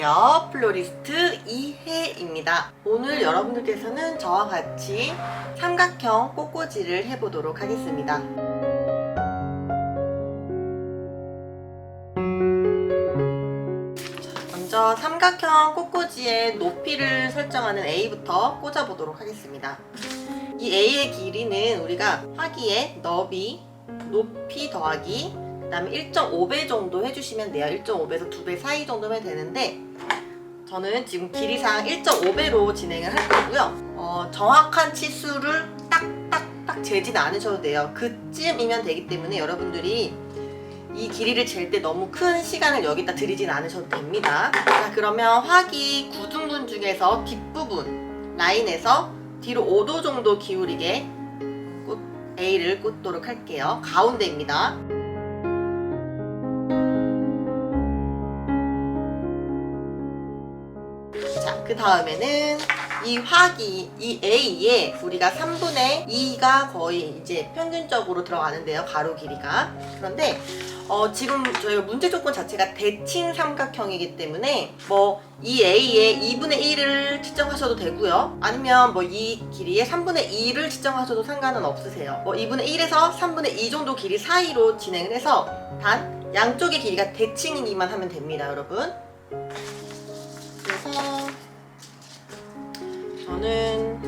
안녕하세요. 플로리스트 이혜입니다. 오늘 여러분들께서는 저와 같이 삼각형 꽃꽂이를 해보도록 하겠습니다. 자, 먼저 삼각형 꽃꽂이의 높이를 설정하는 A부터 꽂아보도록 하겠습니다. 이 A의 길이는 우리가 화기의 너비, 높이 더하기 그 다음에 1.5배 정도 해주시면 돼요. 1.5배에서 2배 사이 정도면 되는데 저는 지금 길이상 1.5배로 진행을 할 거고요. 어, 정확한 치수를 딱딱딱 재진 않으셔도 돼요. 그쯤이면 되기 때문에 여러분들이 이 길이를 잴 때 너무 큰 시간을 여기다 들이진 않으셔도 됩니다. 자, 그러면 화기 구둥근 중에서 뒷부분 라인에서 뒤로 5도 정도 기울이게 꽂, A를 꽂도록 할게요. 가운데입니다. 그 다음에는 이 화기, 이 A에 우리가 3분의 2가 거의 이제 평균적으로 들어가는데요. 가로 길이가. 그런데 어, 지금 저희가 문제 조건 자체가 대칭 삼각형이기 때문에 뭐 이 A에 2분의 1을 측정하셔도 되고요. 아니면 뭐 이 길이에 3분의 2를 측정하셔도 상관은 없으세요. 뭐 2분의 1에서 3분의 2 정도 길이 사이로 진행을 해서 단 양쪽의 길이가 대칭이기만 하면 됩니다, 여러분. 저는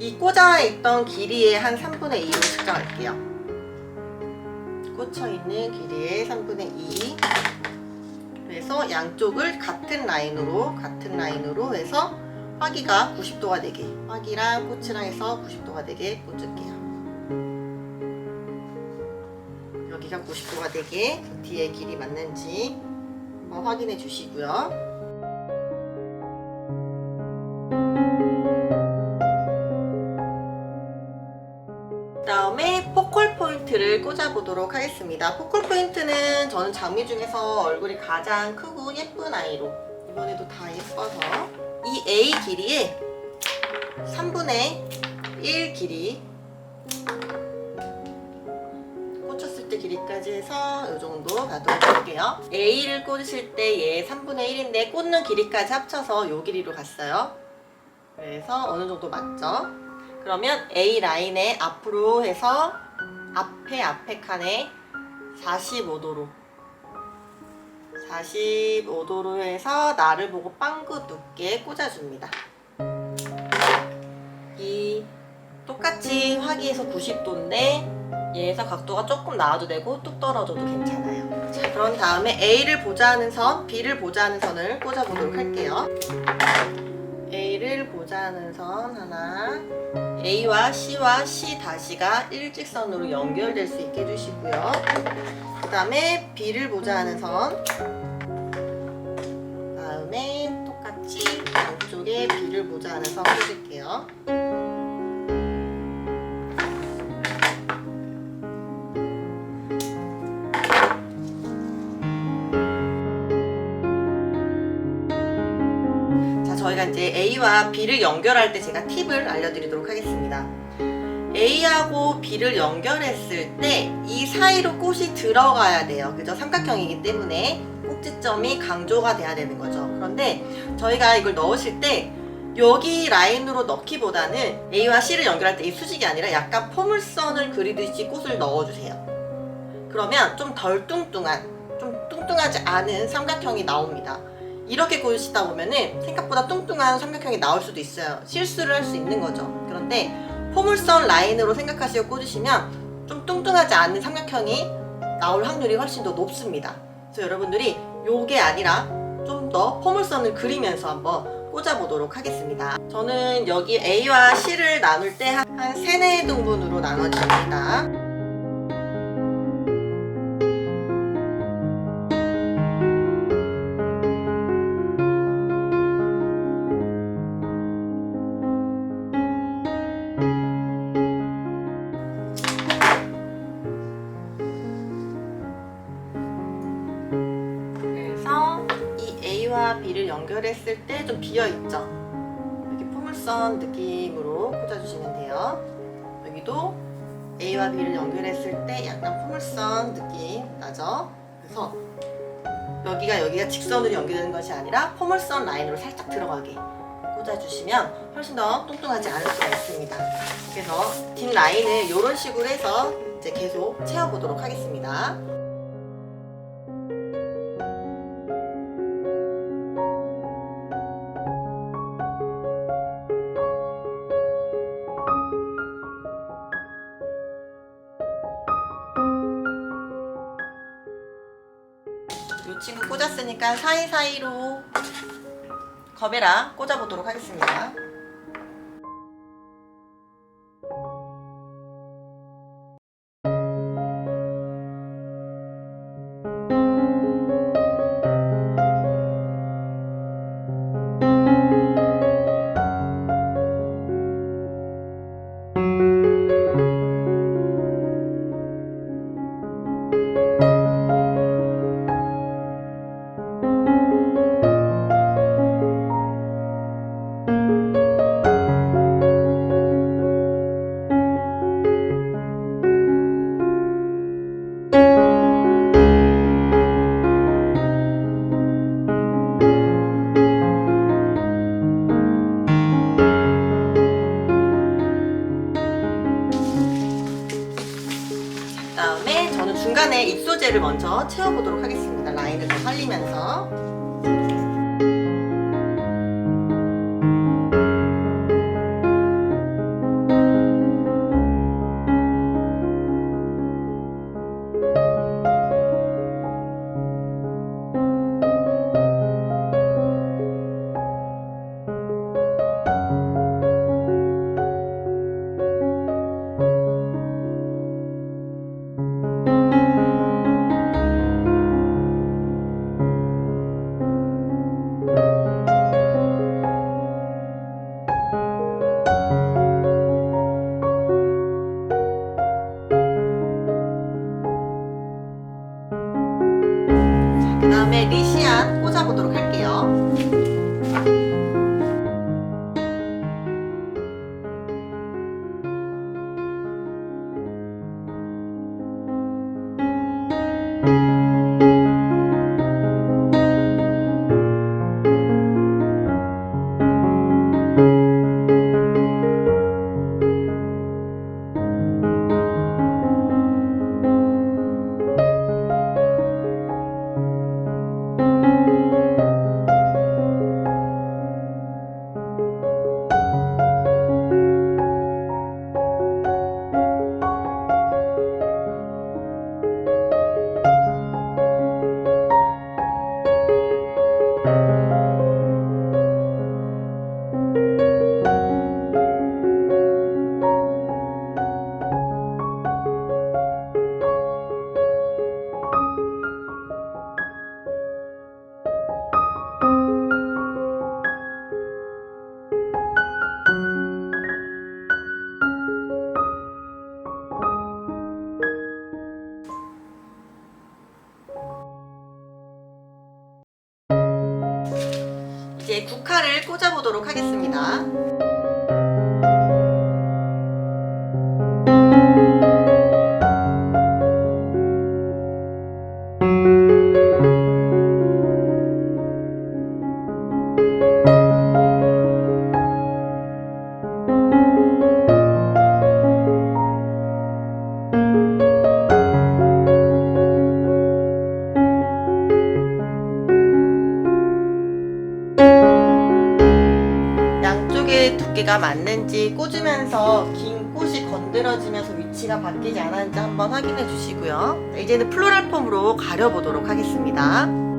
이 꽂아 있던 길이의 한 3분의 2로 측정할게요. 꽂혀 있는 길이의 3분의 2. 그래서 양쪽을 같은 라인으로 같은 라인으로 해서 화기가 90도가 되게 화기랑 꽃이랑 해서 90도가 되게 꽂을게요. 여기가 90도가 되게 그 뒤에 길이 맞는지 확인해 주시고요. 포인트를 꽂아보도록 하겠습니다. 포컬 포인트는 저는 장미 중에서 얼굴이 가장 크고 예쁜 아이로 이번에도 다 예뻐서 이 A 길이에 3분의 1 길이 꽂혔을 때 길이까지 해서 이 정도 가도록 할게요. A를 꽂으실 때 얘 3분의 1인데 꽂는 길이까지 합쳐서 이 길이로 갔어요. 그래서 어느 정도 맞죠? 그러면 A 라인에 앞으로 해서 앞에 앞에 칸에 45도로 45도로 해서 나를 보고 빵긋 눕게 꽂아줍니다. 이 똑같이 화기에서 90도인데 얘에서 각도가 조금 나와도 되고 뚝 떨어져도 괜찮아요. 자, 그런 다음에 A를 보자 하는 선, B를 보자 하는 선을 꽂아보도록 할게요. A를 보자 하는 선 하나, A와 C와 C 다시가 일직선으로 연결될 수 있게 해주시고요. 그 다음에 B를 보자 하는 선, 다음에 똑같이 양쪽에 B를 보자 하는 선 꽂을게요. 저희가 이제 A와 B를 연결할 때 제가 팁을 알려드리도록 하겠습니다. A하고 B를 연결했을 때 이 사이로 꽃이 들어가야 돼요. 그죠? 삼각형이기 때문에 꼭지점이 강조가 돼야 되는 거죠. 그런데 저희가 이걸 넣으실 때 여기 라인으로 넣기보다는 A와 C를 연결할 때 이 수직이 아니라 약간 포물선을 그리듯이 꽃을 넣어주세요. 그러면 좀 덜 뚱뚱한, 좀 뚱뚱하지 않은 삼각형이 나옵니다. 이렇게 꽂으시다 보면은 생각보다 뚱뚱한 삼각형이 나올 수도 있어요. 실수를 할 수 있는 거죠. 그런데 포물선 라인으로 생각하시고 꽂으시면 좀 뚱뚱하지 않은 삼각형이 나올 확률이 훨씬 더 높습니다. 그래서 여러분들이 요게 아니라 좀 더 포물선을 그리면서 한번 꽂아보도록 하겠습니다. 저는 여기 A와 C를 나눌 때 한 3, 4등분으로 나눠집니다. 연결했을 때 좀 비어 있죠. 이렇게 포물선 느낌으로 꽂아주시면 돼요. 여기도 A와 B를 연결했을 때 약간 포물선 느낌 나죠? 그래서 여기가 여기가 직선으로 연결되는 것이 아니라 포물선 라인으로 살짝 들어가게 꽂아주시면 훨씬 더 뚱뚱하지 않을 수가 있습니다. 그래서 뒷 라인을 이런 식으로 해서 이제 계속 채워보도록 하겠습니다. 친구 꽂았으니까 사이사이로 거베라 꽂아보도록 하겠습니다. 다음에 저는 중간에 입소재를 먼저 채워보도록 하겠습니다. 라인을 더 살리면서. 꽂아보도록 하겠습니다. 두께가 맞는지 꽂으면서 긴 꽃이 건드려지면서 위치가 바뀌지 않았는지 한번 확인해 주시고요. 이제는 플로랄 폼으로 가려보도록 하겠습니다.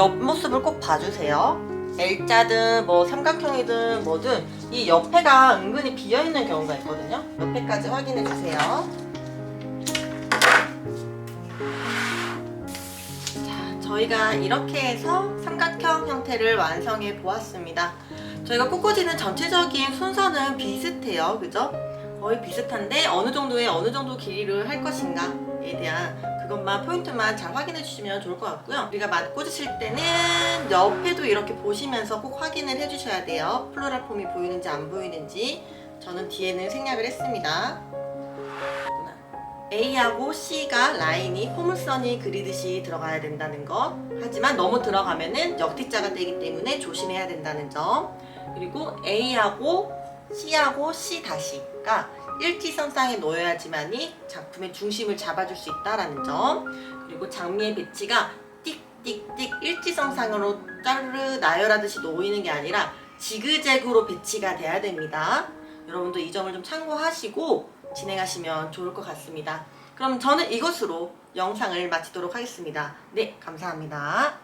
옆모습을 꼭 봐주세요. L자든 뭐 삼각형이든 뭐든 이 옆에가 은근히 비어있는 경우가 있거든요. 옆에까지 확인해주세요. 자, 저희가 이렇게 해서 삼각형 형태를 완성해 보았습니다. 저희가 꼬꼬지는 전체적인 순서는 비슷해요. 그죠? 거의 비슷한데 어느 정도의 어느 정도 길이를 할 것인가에 대한 그것만 포인트만 잘 확인해 주시면 좋을 것 같고요. 우리가 만 꽂으실 때는 옆에도 이렇게 보시면서 꼭 확인을 해 주셔야 돼요. 플로랄 폼이 보이는지 안 보이는지 저는 뒤에는 생략을 했습니다. A하고 C가 라인이 포물선이 그리듯이 들어가야 된다는 것. 하지만 너무 들어가면은 역티자가 되기 때문에 조심해야 된다는 점. 그리고 A하고 C하고 C 다시가 일지선상에 놓여야지만이 작품의 중심을 잡아줄 수 있다라는 점. 그리고 장미의 배치가 띡띡띡 일지선상으로 짜르르 나열하듯이 놓이는 게 아니라 지그재그로 배치가 돼야 됩니다. 여러분도 이 점을 좀 참고하시고 진행하시면 좋을 것 같습니다. 그럼 저는 이것으로 영상을 마치도록 하겠습니다. 네, 감사합니다.